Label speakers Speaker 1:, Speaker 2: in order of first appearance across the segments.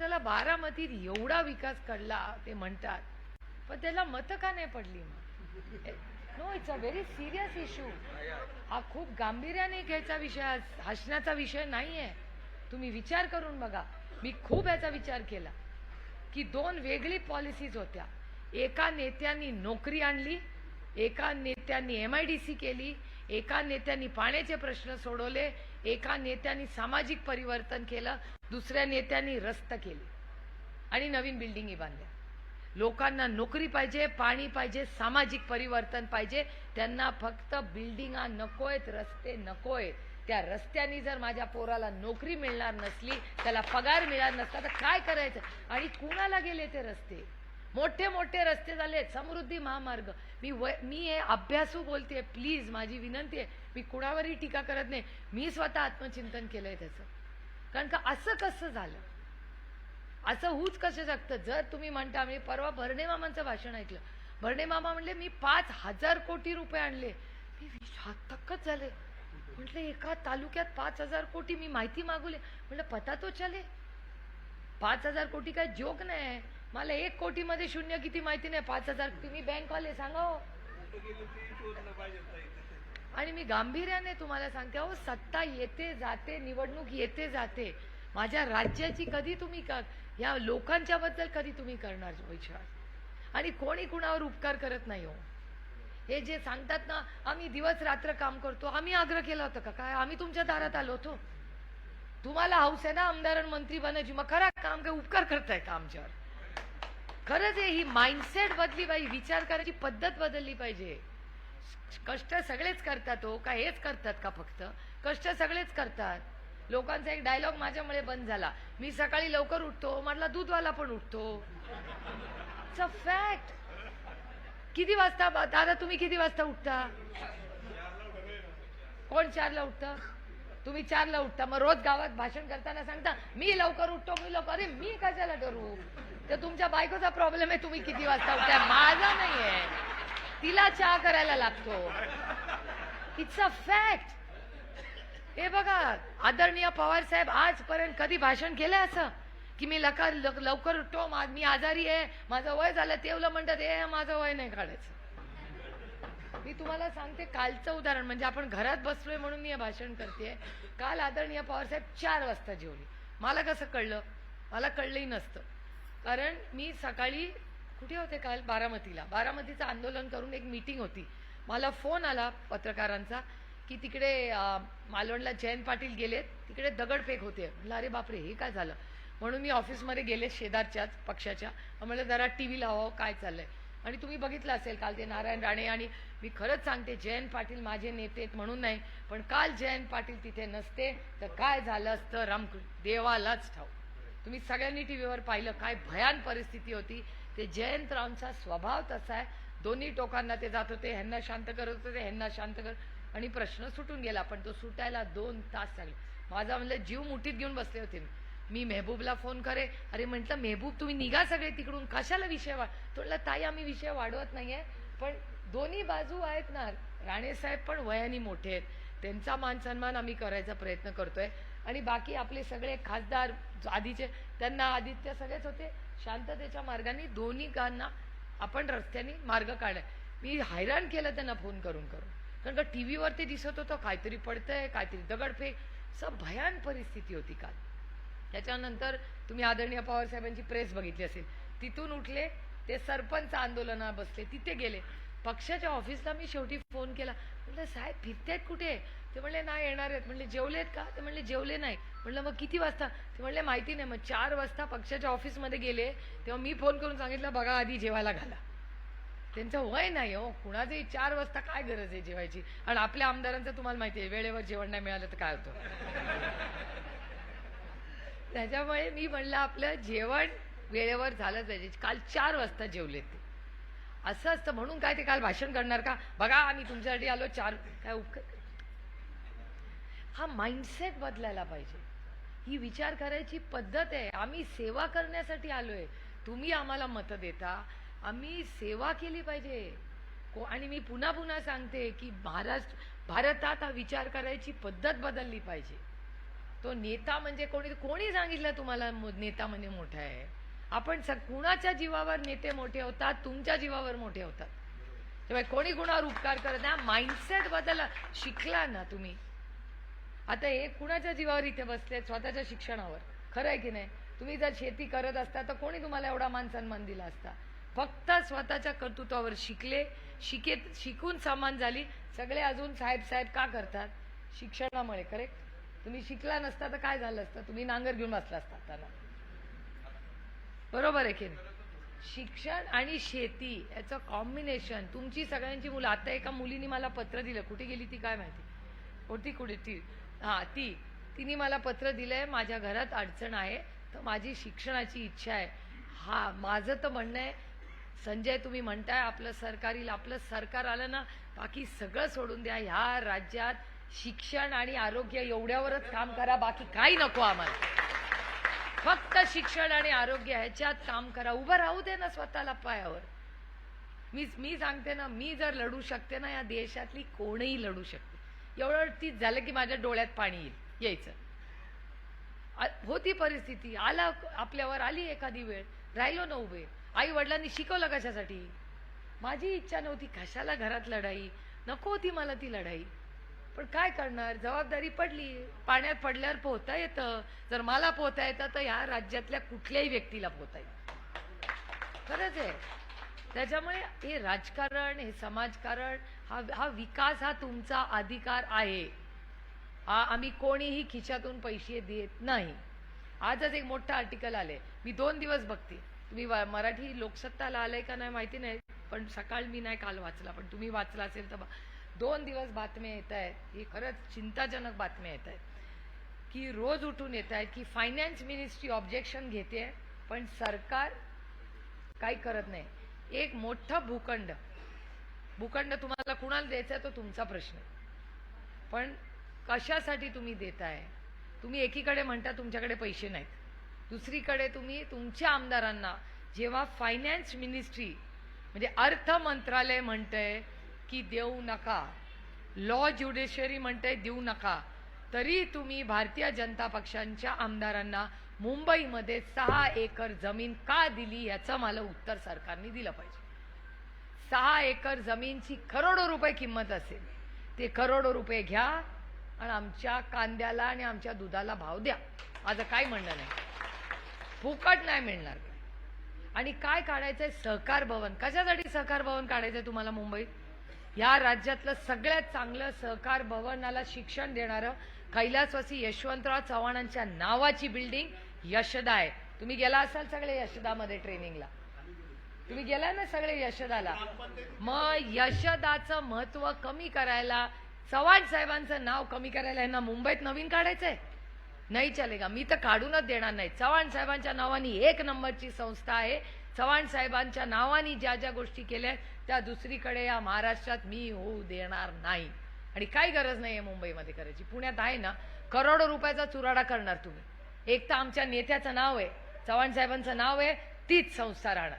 Speaker 1: माणसाला बारामतीत एवढा विकास घडला ते म्हणतात. पण त्याला मतं का नाही पडली मग? No it's a very serious issue हा खूप गांभीर्याने घ्यायचा विषय हसण्याचा विषय नाही आहे तुम्ही विचार करून बघा. मी खूप याचा विचार केला. की दोन वेगळी पॉलिसीज होत्या. एका नेत्यांनी नोकरी आणली एका नेत्यांनी एम आय डी सी केली एका नेत्यांनी पाण्याचे प्रश्न सोडवले एका नेत्याने सामाजिक परिवर्तन केलं दुसऱ्या नेत्यांनी रस्त केली. आणि नवीन बिल्डिंगी बांधल्या. लोकांना नोकरी पाहिजे पाणी पाहिजे सामाजिक परिवर्तन पाहिजे त्यांना फक्त बिल्डिंगा नकोयत रस्ते नकोय त्या रस्त्यानी जर माझ्या पोराला नोकरी मिळणार नसली त्याला पगार मिळणार नसला तर काय करायचं? आणि कुणाला गेले ते रस्ते? मोठे मोठे रस्ते झाले समृद्धी महामार्ग. मी व मी हे अभ्यासू बोलते प्लीज माझी विनंती आहे मी कुणावरही टीका करत नाही. मी स्वतः आत्मचिंतन केलंय त्याचं. कारण का असं कसं झालं? असं होऊच कसं शकतं जर तुम्ही म्हणता मी परवा भरणे मामांचं भाषण ऐकलं. भरणे मामा म्हणले मी पाच हजार कोटी रुपये आणले. मी थक्कच झाले म्हटलं एका तालुक्यात पाच हजार कोटी मी माहिती मागवली. म्हटलं पता तो चले. पाच हजार कोटी काय जोक नाही. मला एक कोटी मध्ये शून्य किती माहिती नाही पाच हजार तुम्ही बँकवाले सांगा हो. आणि मी गांभीर्याने तुम्हाला सांगते अहो सत्ता येते जाते निवडणूक येते जाते. माझ्या राज्याची कधी तुम्ही का या लोकांच्या बद्दल कधी तुम्ही करणार विचार? आणि कोणी कुणावर उपकार करत नाही हो. हे जे सांगतात ना आम्ही दिवस रात्र काम करतो. आम्ही आग्रह केला होता का? काय? आम्ही तुमच्या दारात आलो होतो. तुम्हाला हौस आहे ना आमदार आणि मंत्री बनायची मग खरा काम काय? उपकार करताय का आमच्यावर. खरंच आहे ही माइंडसेट बदली पाहिजे विचार करायची पद्धत बदलली पाहिजे. कष्ट सगळेच करतात हो का हेच करतात का फक्त? कष्ट सगळेच करतात. लोकांचा एक डायलॉग माझ्यामुळे बंद झाला. मी सकाळी लवकर उठतो म्हटला दूधवाला पण उठतो. इट्स अ फॅक्ट किती वाजता दादा तुम्ही किती वाजता उठता? कोण चारला उठतं? तुम्ही चारला उठता. मग रोज गावात भाषण करताना सांगता मी लवकर उठतो मी लवकर अरे मी कशाला ठरवू तर तुमच्या बायकोचा प्रॉब्लेम आहे तुम्ही किती वाजता उठताय? माझा नाहीये. तिला चहा करायला लागतो. इट्स अ फॅक्ट हे बघा आदरणीय पवार साहेब आजपर्यंत कधी भाषण केलंय असं? की मी लवकर लवकर उठतो मी आजारी आहे माझं वय झालं तेवलं म्हणतात हे माझं वय नाही काढायचं. मी तुम्हाला सांगते कालचं उदाहरण म्हणजे आपण घरात बसलोय म्हणून मी हे भाषण करते. काल आदरणीय पवार साहेब चार वाजता जेवली. मला कसं कळलं? मला कळलंही नसतं. कारण मी सकाळी कुठे होते काल? बारामतीला. बारामतीचं आंदोलन करून एक मीटिंग होती. मला फोन आला पत्रकारांचा की तिकडे मालवणला जयंत पाटील गेलेत. तिकडे दगडफेक होते. म्हटलं अरे बापरे हे काय झालं? म्हणून मी ऑफिसमध्ये गेले शेजारच्याच पक्षाच्या. म्हटलं जरा टी व्ही लावावं काय चाललंय? आणि तुम्ही बघितलं असेल काल ते नारायण राणे आणि मी खरंच सांगते जयंत पाटील माझे नेते म्हणून नाही पण काल जयंत पाटील तिथे नसते तर काय झालं असतं? राम देवालाच ठाऊ तुम्ही सगळ्यांनी टी व्हीवर पाहिलं काय भयान परिस्थिती होती. ते जयंतरावचा स्वभाव तसा आहे. दोन्ही टोकांना ते जात होते ह्यांना शांत करत होते ह्यांना शांत कर आणि प्रश्न सुटून गेला पण तो सुटायला दोन तास लागले माझा म्हणलं जीव मुठीत घेऊन बसले होते मी. मी मेहबूबला फोन करे अरे म्हटलं मेहबूब तुम्ही निघा सगळे तिकडून. कशाला विषय वाढ तो ताई आम्ही विषय वाढवत नाहीये पण दोन्ही बाजू आहेत ना. राणे साहेब पण वयाने मोठे आहेत. त्यांचा मान सन्मान आम्ही करायचा प्रयत्न करतोय. आणि बाकी आपले सगळे खासदार आधीचे त्यांना आदित्य सगळेच होते. शांततेच्या मार्गाने दोन्ही गांना आपण रस्त्याने मार्ग काढाय मी हैराण केलं त्यांना फोन करून करून. कारण का टी व्हीवर ते दिसत होतं काहीतरी पडतंय काहीतरी दगडफेक. सब भयान परिस्थिती होती काल. त्याच्यानंतर तुम्ही आदरणीय पवार साहेबांची प्रेस बघितली असेल. तिथून उठले ते सरपंच आंदोलनात बसले तिथे गेले. पक्षाच्या ऑफिसला मी शेवटी फोन केला. म्हटलं साहेब फिरतायत कुठे? ते म्हणले नाही येणार आहेत. म्हणले जेवलेत का? ते म्हणले जेवले नाही. म्हणलं मग किती वाजता? ते म्हणले माहिती नाही. मग चार वाजता पक्षाच्या ऑफिसमध्ये गेले. तेव्हा मी फोन करून सांगितलं बघा आधी जेवायला घाला. त्यांचं वय नाही हो. कुणाचंही चार वाजता काय गरज आहे जेवायची? आणि आपल्या आमदारांचं तुम्हाला माहिती आहे वेळेवर जेवण नाही मिळालं तर काय होतं? त्याच्यामुळे मी म्हणलं आपलं जेवण वेळेवर झालं पाहिजे. काल चार वाजता जेवले ते. असं असतं म्हणून काय ते काल भाषण करणार का? बघा आम्ही तुमच्यासाठी आलो चार काय उपकार हा माइंडसेट बदलायला पाहिजे. ही विचार करायची पद्धत आहे. आम्ही सेवा करण्यासाठी आलोय. तुम्ही आम्हाला मतं देता. आम्ही सेवा केली पाहिजे. को आणि मी पुन्हा पुन्हा सांगते की महाराष्ट्र भारतात हा विचार करायची पद्धत बदलली पाहिजे. तो नेता म्हणजे कोणी कोणी सांगितलं तुम्हाला नेता म्हणजे मोठा आहे? आपण स कुणाच्या जीवावर नेते मोठे होतात तुमच्या जीवावर मोठे होतात. तेव्हा कोणी कुणावर उपकार करत नाही माइंडसेट बदल शिकला ना तुम्ही. आता हे कुणाच्या जीवावर इथे बसले स्वतःच्या शिक्षणावर. खरं आहे की नाही? तुम्ही जर शेती करत असता तर कोणी तुम्हाला एवढा मान सन्मान दिला असता? फक्त स्वतःच्या कर्तृत्वावर शिकले शिकेत शिकून समान झाली. सगळे अजून साहेब साहेब का करतात? शिक्षणामुळे करेक्ट तुम्ही शिकला नसता तर काय झालं असतं? तुम्ही नांगर घेऊन बसला असता त्यांना. बरोबर आहे की शिक्षण आणि शेती याचं कॉम्बिनेशन तुमची सगळ्यांची मुलं आता एका मुलीने मला पत्र दिलं. कुठे गेली ती काय माहिती? होती कुठे ती? हा ती. तिने मला पत्र दिलंय माझ्या घरात अडचण आहे तर माझी शिक्षणाची इच्छा आहे. हा माझं तर म्हणणं आहे संजय तुम्ही म्हणताय आपलं सरकारी आपलं सरकार आलं ना बाकी सगळं सोडून द्या. ह्या राज्यात शिक्षण आणि आरोग्य एवढ्यावरच काम करा बाकी काही नको आम्हाला. फक्त शिक्षण आणि आरोग्य ह्याच्यात काम करा. उभं राहू दे ना स्वतःला पायावर. मी मी सांगते ना मी जर लढू शकते ना या देशातली कोणीही लढू शकते. एवढं तीच झालं की माझ्या डोळ्यात पाणी येईल यायचं. होती परिस्थिती. आला आपल्यावर आली एखादी वेळ. राहिलो ना उभे. आई वडिलांनी शिकवलं कशासाठी? माझी इच्छा नव्हती कशाला घरात लढाई. नको होती मला ती लढाई. पण काय करणार? जबाबदारी पडली. पाण्यात पडल्यावर पोहता येतं. जर मला पोहता येतं तर ह्या राज्यातल्या कुठल्याही व्यक्तीला पोहता येतं खरंच आहे. त्याच्यामुळे हे राजकारण हे समाजकारण हा हा विकास हा तुमचा अधिकार आहे. आम्ही कोणीही खिशातून पैसे देत नाही. आजच एक मोठं आर्टिकल आले मी दोन दिवस बघते. तुम्ही मराठी लोकसत्ताला आलंय का नाही माहिती नाही पण सकाळ मी नाही काल वाचला पण तुम्ही वाचला असेल तर बा- दोन दिवस बातम्या येत आहेत. ही खरंच चिंताजनक बातम्या येत आहेत. की रोज उठून येत आहेत की फायनान्स मिनिस्ट्री ऑब्जेक्शन घेते पण सरकार काही करत नाही. एक मोठं भूखंड. भूखंड तुम्हाला कुणाला द्यायचा आहे तो तुमचा प्रश्न पण कशासाठी तुम्ही देताय? तुम्ही एकीकडे म्हणता तुमच्याकडे पैसे नाहीत. दुसरीकडे तुम्ही तुमच्या आमदारांना जेव्हा फायनान्स मिनिस्ट्री म्हणजे अर्थ मंत्रालय म्हणतंय की देऊ नका. लॉ ज्युडिशरी म्हणतंय देऊ नका. तरी तुम्ही भारतीय जनता पक्षांच्या आमदारांना मुंबईमध्ये सहा एकर जमीन का दिली याचं मला उत्तर सरकारने दिलं पाहिजे. सहा एकर जमीनची करोडो रुपये किंमत असेल. ते करोडो रुपये घ्या आणि आमच्या कांद्याला आणि आमच्या दुधाला भाव द्या. माझं काय म्हणणं नाही. फुकट नाही मिळणार. आणि काय काढायचंय? सहकार भवन. कशासाठी सहकार भवन काढायचंय तुम्हाला मुंबईत? या राज्यातलं सगळ्यात चांगलं सहकार भवनाला शिक्षण देणारं कैलासवासी यशवंतराव चव्हाणांच्या नावाची बिल्डिंग यशदा आहे. तुम्ही गेला असाल सगळे यशदामध्ये ट्रेनिंगला तुम्ही गेला ना सगळे यशदाला? मग यशदाचं महत्त्व कमी करायला चव्हाण साहेबांचं नाव कमी करायला यांना मुंबईत नवीन काढायचंय? नाही चालेगा. मी तर काढूनच देणार नाही. चव्हाण साहेबांच्या नावाने एक नंबरची संस्था आहे. चव्हाण साहेबांच्या नावाने ज्या ज्या गोष्टी केल्या त्या दुसरीकडे या महाराष्ट्रात मी होऊ देणार नाही. आणि काही गरज नाही आहे मुंबईमध्ये करायची. पुण्यात आहे ना करोडो रुपयाचा चुराडा करणार तुम्ही. एक तर आमच्या नेत्याचं नाव आहे चव्हाण साहेबांचं नाव आहे तीच संस्था राहणार.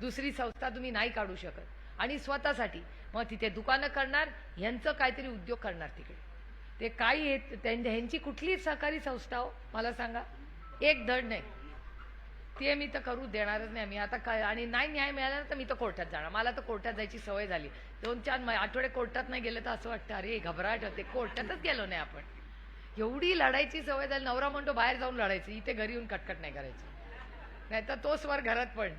Speaker 1: दुसरी संस्था तुम्ही नाही काढू शकत. आणि स्वतःसाठी. मग तिथे दुकानं करणार यांचं काहीतरी उद्योग करणार तिकडे. ते काही येत- त्यां- ह्यांची कुठली सहकारी संस्था हो मला सांगा. एक धड नाही. ते मी तर करू देणारच नाही मी आता काय आणि नाही न्याय मिळाला ना तर मी तर कोर्टात जाणार. मला तर कोर्टात जायची सवय झाली. दोन चार म- आठवडे कोर्टात नाही गेलं तर असं वाटतं अरे घबराट होते. कोर्टातच गेलो नाही आपण. एवढी लढायची सवय झाली. नवरा म्हणतो बाहेर जाऊन लढायची. इथे घरी येऊन कटकट नाही करायची. नाही तर तो स्वर घरात पण.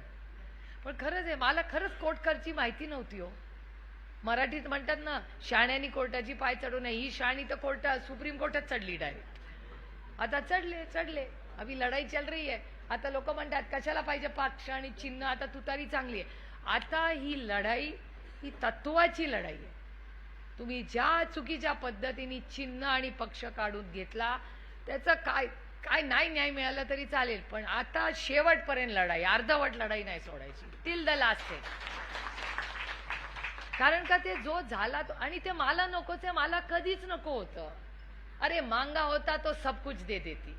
Speaker 1: पण खरंच आहे मला खरंच कोर्टकरची माहिती नव्हती हो. मराठीत म्हणतात ना शाण्यानी कोर्टाची पाय चढू नये. ही शाणी तर कोर्टात सुप्रीम कोर्टात चढली डायरेक्ट आता चढले चढले. अभी लढाई चल रही आहे आता लोक म्हणतात कशाला पाहिजे पक्ष आणि चिन्ह? आता तुतारी चांगली आहे. आता ही लढाई ही तत्वाची लढाई आहे. तुम्ही ज्या चुकीच्या पद्धतीने चिन्ह आणि पक्ष काढून घेतला त्याचं काय काय नाही न्याय मिळाला तरी चालेल पण आता शेवटपर्यंत लढाई अर्धवट लढाई नाही सोडायची. टिल द लास्ट आहे कारण का ते जो झाला तो आणि ते मला नको ते मला कधीच नको होतं. अरे मांगा होता तो सब कुछ दे देती.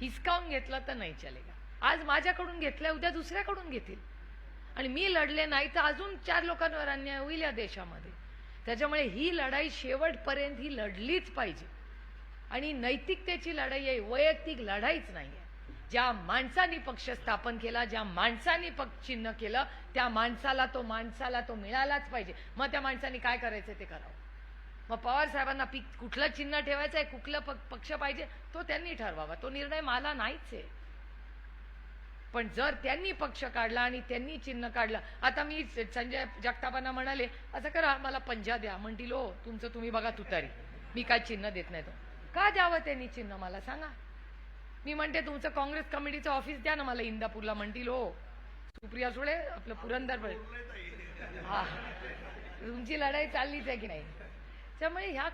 Speaker 1: हिसकावून घेतलं तर नाही चलेगा. आज माझ्याकडून घेतलंय उद्या दुसऱ्याकडून घेतील. आणि मी लढले नाही तर अजून चार लोकांवर अन्याय होईल या देशामध्ये. त्याच्यामुळे ही लढाई शेवटपर्यंत ही लढलीच पाहिजे. आणि नैतिकतेची लढाई आहे वैयक्तिक लढाईच नाही आहे ज्या माणसाने पक्ष स्थापन केला ज्या माणसाने पक्ष चिन्ह केलं त्या माणसाला तो माणसाला तो मिळालाच पाहिजे. मग त्या माणसाने काय करायचं ते करावं. मग पवार साहेबांना पीक कुठलं चिन्ह ठेवायचं आहे कुठलं पक्ष पाहिजे तो त्यांनी ठरवावा. तो निर्णय मला नाहीच आहे. पण जर त्यांनी पक्ष काढला आणि त्यांनी चिन्ह काढलं आता मी संजय जगतापांना म्हणाले असं करा मला पंजा द्या. म्हणतील हो तुमचं तुम्ही बघा तुतारी. मी काय चिन्ह देत नाही तो. का द्यावं त्यांनी चिन्ह मला? सांगा. मी म्हणते तुमचं काँग्रेस कमिटीचं ऑफिस द्या ना मला इंदापूरला म्हणतील हो. सुप्रिया सुळे आपलं पुरंदर हा. तुमची लढाई चाललीच आहे की नाही? त्यामुळे ह्या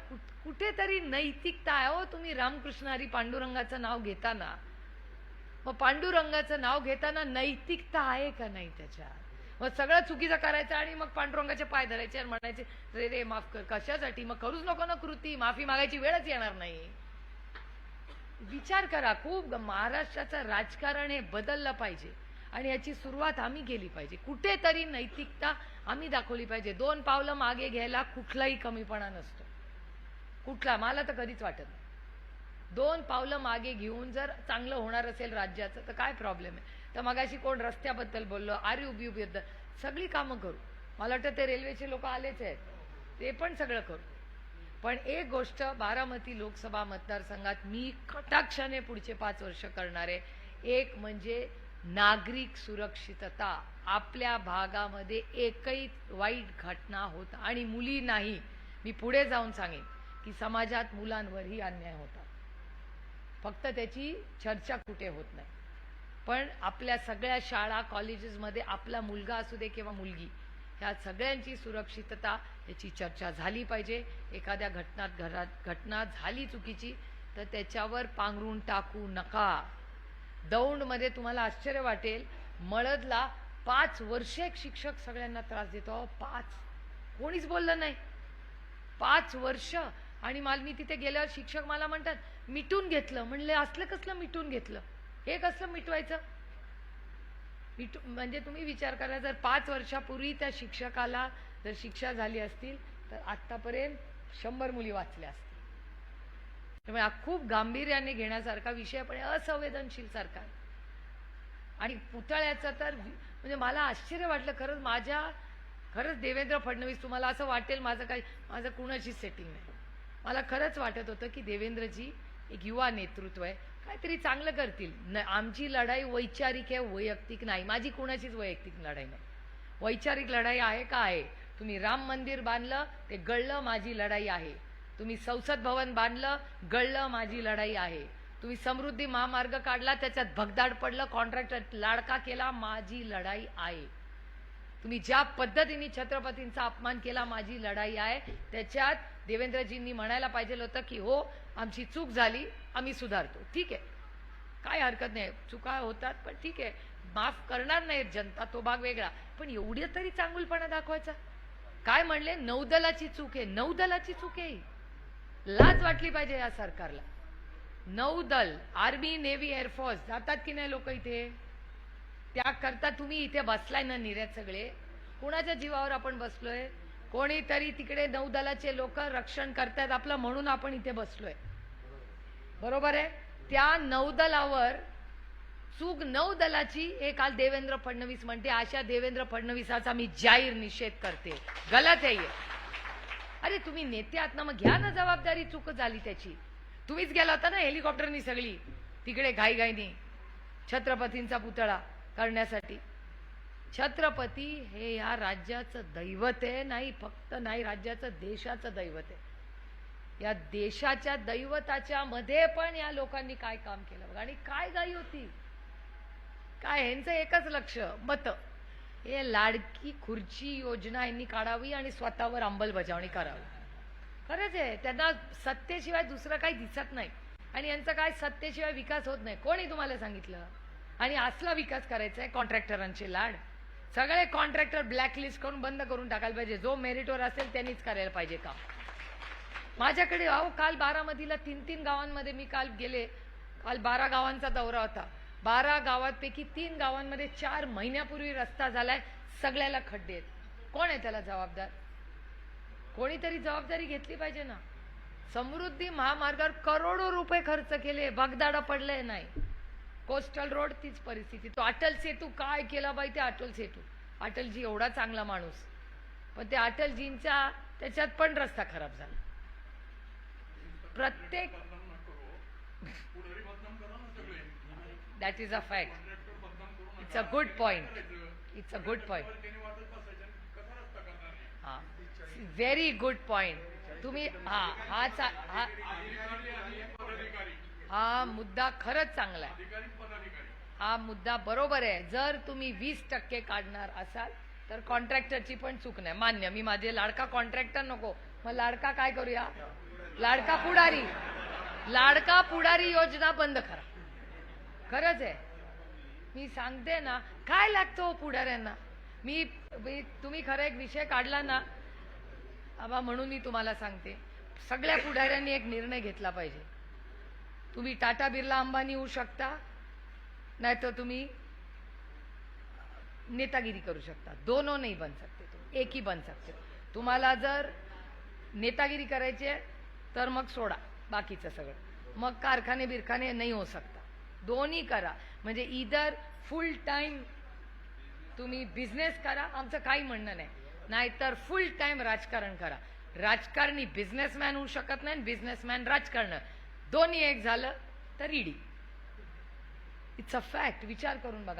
Speaker 1: कुठेतरी नैतिकता आहे हो. तुम्ही रामकृष्ण हरी पांडुरंगाचं नाव घेताना. मग पांडुरंगाचं नाव घेताना नैतिकता आहे का नाही त्याच्यात? मग सगळं चुकीचं करायचं आणि मग पांडुरंगाचे पाय धरायचे आणि म्हणायचे रे रे माफ कर. कशासाठी? मग करूच नको ना कृती. माफी मागायची वेळच येणार नाही. विचार करा खूप महाराष्ट्राचं राजकारण हे बदललं पाहिजे. आणि याची सुरुवात आम्ही केली पाहिजे. कुठेतरी नैतिकता आम्ही दाखवली पाहिजे. दोन पावलं मागे घ्यायला कुठलाही कमीपणा नसतो. कुठला मला तर कधीच वाटत नाही. दोन पावलं मागे घेऊन जर चांगलं होणार असेल राज्याचं तर काय प्रॉब्लेम आहे? तर मगाशी कोण रस्त्याबद्दल बोललो आरे उभी उभी सगळी कामं करू. मला वाटतं ते रेल्वेचे लोक आलेच आहेत. ते पण सगळं करू. पण एक गोष्ट बारामती लोकसभा मतदारसंघात मी कटाक्षाने पुढचे पाच वर्ष करणार आहे. एक म्हणजे नागरिक सुरक्षितता. आपल्या भागामध्ये एकही वाईट घटना होत आणि मुली नाही. मी पुढे जाऊन सांगेन की समाजात मुलांवरही अन्याय होतात. फक्त त्याची चर्चा कुठे होत नाही. पण आपल्या सगळ्या शाळा कॉलेजेसमध्ये आपला मुलगा असू दे किंवा मुलगी ह्या सगळ्यांची सुरक्षितता याची चर्चा झाली पाहिजे. एखाद्या घटनात घरात घटना झाली चुकीची तर त्याच्यावर पांघरून टाकू नका. दौंडमध्ये तुम्हाला आश्चर्य वाटेल मळदला पाच वर्षे एक शिक्षक सगळ्यांना त्रास देतो. पाच. कोणीच बोललं नाही. पाच वर्ष. आणि मला मी तिथे गेल्यावर शिक्षक मला म्हणतात मिटून घेतलं. म्हणले असलं कसलं मिटून घेतलं? हे कसलं मिटवायचं? मिटू म्हणजे तुम्ही विचार करा जर पाच वर्षापूर्वी त्या शिक्षकाला जर शिक्षा झाली असतील तर आतापर्यंत शंभर मुली वाचल्या असतील. त्यामुळे हा खूप गांभीर्याने घेण्यासारखा विषय पण असंवेदनशील सरकार. आणि पुतळ्याचा तर म्हणजे मला आश्चर्य वाटलं खरंच माझ्या खरंच देवेंद्र फडणवीस तुम्हाला असं वाटेल माझं काही माझं कुणाची सेटिंग नाही. मला खरंच वाटत होतं की देवेंद्रजी एक युवा नेतृत्व आहे. काहीतरी चांगलं करतील. न आमची लढाई वैचारिक आहे वैयक्तिक नाही. माझी कुणाचीच वैयक्तिक लढाई नाही. वैचारिक लढाई आहे का आहे? तुम्ही राम मंदिर बांधलं ते गळलं माझी लढाई आहे. तुम्ही संसद भवन बांधलं गळलं माझी लढाई आहे. तुम्ही समृद्धी महामार्ग काढला त्याच्यात भगदाड पडलं कॉन्ट्रॅक्टर लाडका केला माझी लढाई आहे. तुम्ही ज्या पद्धतीने छत्रपतींचा अपमान केला माझी लढाई आहे. त्याच्यात देवेंद्रजींनी म्हणायला पाहिजे होतं की हो आमची चूक झाली आम्ही सुधारतो. ठीक आहे. काय हरकत नाही. चुका होतात पण ठीक आहे. माफ करणार नाही जनता तो भाग वेगळा. पण एवढं तरी चांगुलपणा दाखवायचा. काय म्हणले? नौदलाची चूक आहे. नौदलाची चूक आहे लाज वाटली पाहिजे या सरकारला. नौदल आर्मी नेव्ही एअरफोर्स जातात की नाही लोक इथे? त्याकरता तुम्ही इथे बसलाय ना निर्यात सगळे? कुणाच्या जीवावर आपण बसलोय? कोणीतरी तिकडे नौदलाचे लोक रक्षण करतायत आपलं म्हणून आपण इथे बसलोय. बरोबर आहे? त्या नौदलावर चूक नौदलाची हे काल देवेंद्र फडणवीस म्हणते. अशा देवेंद्र फडणवीसाचा मी जाहीर निषेध करते. गलत आहे अरे तुम्ही नेते आहात ना मग घ्या ना जबाबदारी चूक झाली त्याची. तुम्हीच गेला होता ना हेलिकॉप्टरनी सगळी. तिकडे घाईघाईनी छत्रपतींचा पुतळा करण्यासाठी. छत्रपती हे या राज्याचं दैवत आहे नाही फक्त नाही राज्याचं देशाचं दैवत आहे. या देशाच्या दैवताच्या मध्ये पण या लोकांनी काय काम केलं बघा. आणि काय गाई होती? काय ह्यांचं एकच लक्ष मत. हे लाडकी खुर्ची योजना यांनी काढावी आणि स्वतःवर अंमलबजावणी करावी. खरंच आहे त्यांना सत्तेशिवाय दुसरं काही दिसत नाही. आणि यांचा काय सत्तेशिवाय विकास होत नाही? कोणी तुम्हाला सांगितलं? आणि असला विकास करायचा आहे कॉन्ट्रॅक्टरांचे लाड. सगळे कॉन्ट्रॅक्टर ब्लॅकलिस्ट करून बंद करून टाकायला पाहिजे. जो मेरिटवर असेल त्यांनीच करायला पाहिजे काम. माझ्याकडे अहो काल बारामतीला तीन तीन गावांमध्ये मी काल गेले. काल बारा गावांचा दौरा होता. बारा गावांपैकी तीन गावांमध्ये चार महिन्यापूर्वी रस्ता झालाय सगळ्याला खड्डे आहेत. कोण आहे त्याला जबाबदार? कोणीतरी जबाबदारी घेतली पाहिजे ना. समृद्धी महामार्गावर करोडो रुपये खर्च केले बगदाडा पडले नाही. कोस्टल रोड तीच परिस्थिती. तो अटल सेतू काय केला बाई ते अटल सेतू. अटलजी एवढा चांगला माणूस. पण ते अटलजींच्या त्याच्यात पण रस्ता खराब झाला. प्रत्येक that is a fact it's a good point it's a good point हा. व्हेरी गुड पॉइंट तुम्ही हा हा चा- हा हा मुद्दा खरंच चांगला आहे. हा मुद्दा बरोबर आहे. जर तुम्ही वीस टक्के काढणार असाल तर कॉन्ट्रॅक्टरची पण चूक नाही. मान्य. मी माझे लाडका कॉन्ट्रॅक्टर नको. मग लाडका काय करूया? लाडका पुढारी. लाडका पुढारी योजना बंद करा. खरंच आहे. मी सांगते ना काय लागतो हो पुढाऱ्यांना? मी तुम्ही खरं एक विषय काढला ना आबा म्हणून मी तुम्हाला सांगते. सगळ्या पुढाऱ्यांनी एक निर्णय घेतला पाहिजे. तुम्ही टाटा बिर्ला अंबानी होऊ शकता नाहीतर तुम्ही नेतागिरी करू शकता. दोनों नाही बन सकते तुम्ही. एकही बन सकते. तुम्हाला जर नेतागिरी करायची आहे तर मग सोडा बाकीचं सगळं. मग कारखाने बिरखाने नाही हो सकता दोन्ही करा. म्हणजे इधर फुल टाईम तुम्ही बिझनेस करा आमचं काही म्हणणं नाही. नाहीतर फुल टाईम राजकारण करा. राजकारणी बिझनेसमॅन होऊ शकत नाही बिझनेसमॅन राजकारण. दोन्ही एक झालं तर ईडी. इट्स अ फॅक्ट विचार करून बघा.